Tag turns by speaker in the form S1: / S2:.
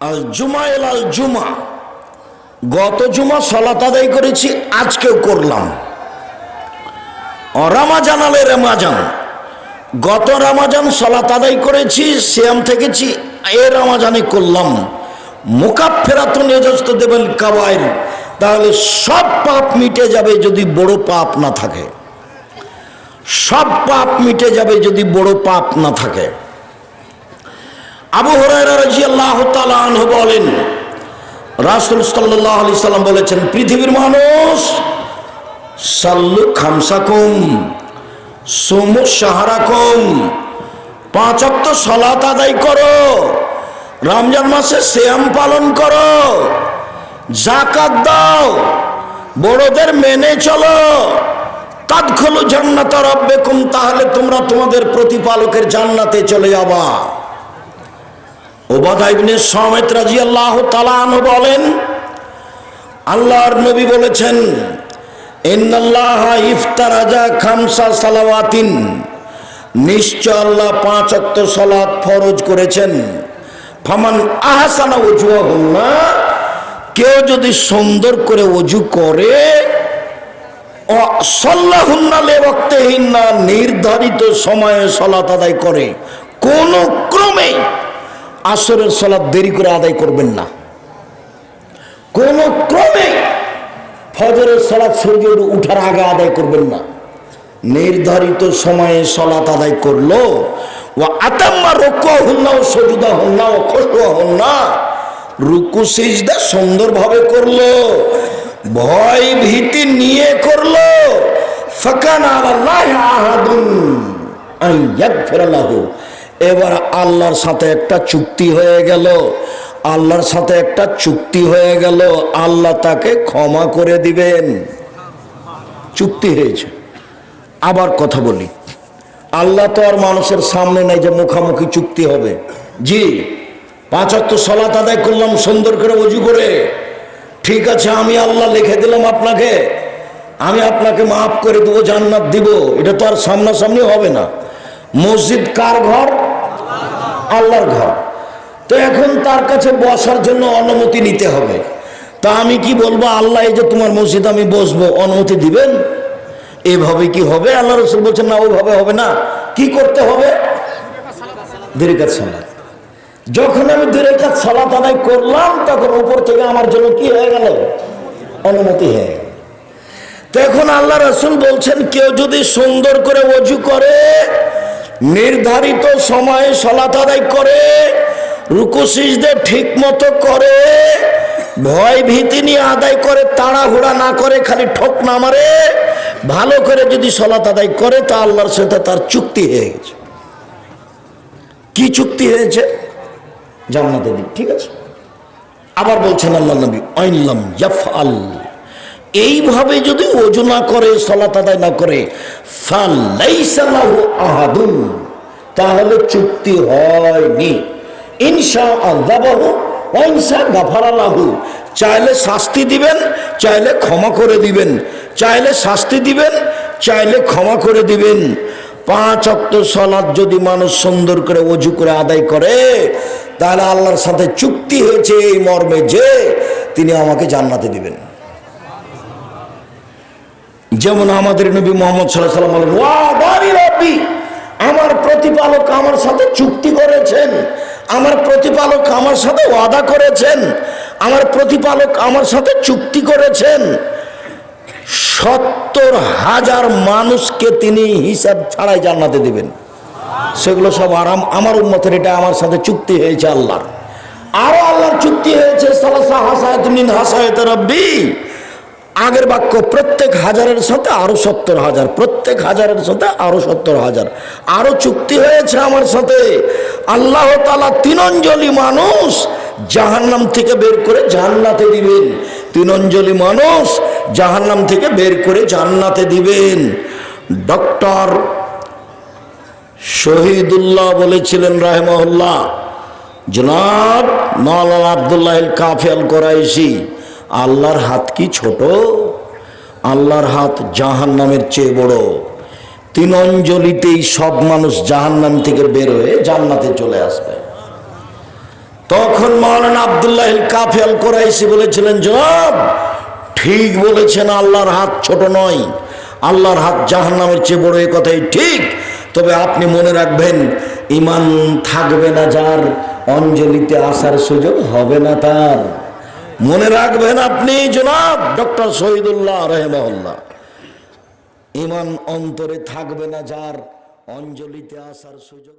S1: আল জুমা এল আল জুমা। গত জুমা সলাত আদায় করেছি, আজকেও করলাম। রামাজান আলে রামাজান। গত রামাজান সলাত আদায় করেছি শ্যাম থেকেছি, এ রামাজানে করলাম। মোকাফেরাতুন এজস্ত দেবেন কাবায়ের তাহলে সব পাপ মিটে যাবে যদি বড় পাপ না থাকে। সব পাপ মিটে যাবে যদি বড় পাপ না থাকে। আবু হরাইরা রাদিয়াল্লাহু তাআলা আনহু বলেন, রাসুল সাল্লাল্লাহু আলাইহি সাল্লাম বলেছেন, পৃথিবীর মানুষ, সাল্লু খামসাকুম, সুমু শাহরাকুম, পাঁচ অক্ত সলাত আদায় করো, রমজান মাসে শ্যাম পালন করো জাকাত দাও, বড়দের মেনে চলো, তাদখলু জান্নাত রব্বেকুম, তাহলে তোমরা তোমাদের প্রতিপালকের জান্নাতে চলে যাবা। ওবাদা ইবনে সমেত আনহু বলেন, আল্লাহর নবী বলেছেন খামসা সালাওয়াতিন। নিশ্চয় আল্লাহ পাঁচ অক্ত ফরজ করেছেন। কেউ যদি সুন্দর করে অজু করে নির্ধারিত সময়ে সলাত আদায় করে। কোন ক্রমে আসরের সলাৎ দেরি করে আদায় করবেন না। কোন ক্রমে ফজরের সলাৎ সূর্য উঠার আগে আদায় করবেন না। নির্ধারিত সময়ে সলাৎ আদায় করল। ও আতাম্মা রুকু হন্না ও সজুদা হন্না ও খসুয়া হন্না রুকু, সিজদা সুন্দরভাবে করল। ভয়, ভীতি নিয়ে করল। ফাকান আল্লাহ আহাদুন আন ইয়াগফিরা লাহু এবার আল্লাহর সাথে একটা চুক্তি হয়ে গেল। আল্লাহর সাথে একটা চুক্তি হয়ে গেল। আল্লাহ তাকে ক্ষমা করে দিবেন। চুক্তি হয়েছে। আবার কথা বলি। আল্লাহ তো আর মানুষের সামনে নাই যে মুখামুখি চুক্তি হবে। জি পাঁচাত্ত সলাত আদায় করলাম, সুন্দর করে অজু করে। ঠিক আছে, আমি আল্লাহ লিখে দিলাম আপনাকে। আমি আপনাকে মাফ করে দেবো, জান্নাত দিব। এটা তো আর সামনাসামনি হবে না। মসজিদ কার ঘর? আল্লাহর ঘর। তো এখন তার কাছে বসার জন্য অনুমতি নিতে হবে। তা আমি কি বলব? আল্লাহ এই যে তোমার মসজিদ আমি বসবো, অনুমতি দিবেন? এভাবে কি হবে? আল্লাহ রসুল বলছেন, না, ওইভাবে হবে না। কি করতে হবে? দেরিকাত সালাত। যখন আমি দেরিকাত সালাত আদায় করলাম, তখন উপর থেকে আমার জন্য কি হয়ে গেল? অনুমতি হয়ে গেল। তো এখন আল্লাহ রসুল বলছেন, কেউ যদি সুন্দর করে অজু করে নির্ধারিত সময়ে সলাত আদায় করে, রুকু সিজদে ঠিক মতো করে, ভয় ভীতি নিয়ে আদায় করে, তাড়াহুড়া না করে, খালি ঠোক না মারে, ভালো করে যদি সলাত আদায় করে, তা আল্লাহর সাথে তার চুক্তি হয়ে গেছে। কি চুক্তি হয়েছে? জান্নাতে দিক, ঠিক আছে? আবার বলছেন আল্লাহ নবী আইনলাম ইয়াফ আল এইভাবে যদি ওজু না করে, সলাত আদায় না করে তাহলে চুক্তি হয়নি। ইনশা আল্লাহ ইনশা গাফারালাহু চাইলে শাস্তি দিবেন, চাইলে ক্ষমা করে দিবেন, চাইলে শাস্তি দিবেন, চাইলে ক্ষমা করে দিবেন। পাঁচ অক্ত সলাদ যদি মানুষ সুন্দর করে অজু করে আদায় করে, তাহলে আল্লাহর সাথে চুক্তি হয়েছে এই মর্মে যে, তিনি আমাকে জান্নাতে দিবেন। যেমন আমাদের নবী মোহাম্মদ সাল্লাহ সাল্লাম বলেন আমার প্রতিপালক আমার সাথে চুক্তি করেছেন। আমার প্রতিপালক আমার সাথে ওয়াদা করেছেন। আমার প্রতিপালক আমার সাথে চুক্তি করেছেন। সত্তর হাজার মানুষকে তিনি হিসাব ছাড়াই জান্নাতে দিবেন। সেগুলো সব আরাম আমার উন্মতের এটা আমার সাথে চুক্তি হয়েছে আল্লাহর। আরও আল্লাহর চুক্তি হয়েছে, সালাসা হাসায়ত মিন হাসায়ত রব্বি। আগের বাক্য প্রত্যেক হাজারের সাথে আরও সত্তর হাজার, প্রত্যেক হাজারের সাথে আরও সত্তর হাজার। আরও চুক্তি হয়েছে আমার সাথে। আল্লাহ তালা তিনঞ্জলি মানুষ জাহান্নাম থেকে বের করে জান্নাতে দিবেন। তিনঞ্জলি মানুষ জাহান্নাম থেকে বের করে জান্নাতে দিবেন। ডক্টর শহীদুল্লাহ বলেছিলেন রাহেমহল্লা জনাব মাওলানা আবদুল্লাহ কাফেল করাইছি আল্লাহর হাত কি ছোট? আল্লাহর হাত জাহান নামের চেয়ে বড়। তিন অঞ্জলিতেই সব মানুষ জাহান নাম থেকে বের হয়ে জান্নাতে চলে আসবে। তখন মৌলানা আবদুল্লাহ কাফিয়াল কোরাইশি বলেছিলেন, জনাব, ঠিক বলেছেন, আল্লাহর হাত ছোট নয়। আল্লাহর হাত জাহান্নামের চেয়ে বড় এই কথাই ঠিক। তবে আপনি মনে রাখবেন ইমান থাকবে না যার অঞ্জলিতে আসার সুযোগ হবে না তার। মনে রাখবেন আপনি জনাব ডক্টর শহীদুল্লাহ রহমাউল্লাহ ইমান অন্তরে থাকবে না যার অঞ্জলিতে আসার সুযোগ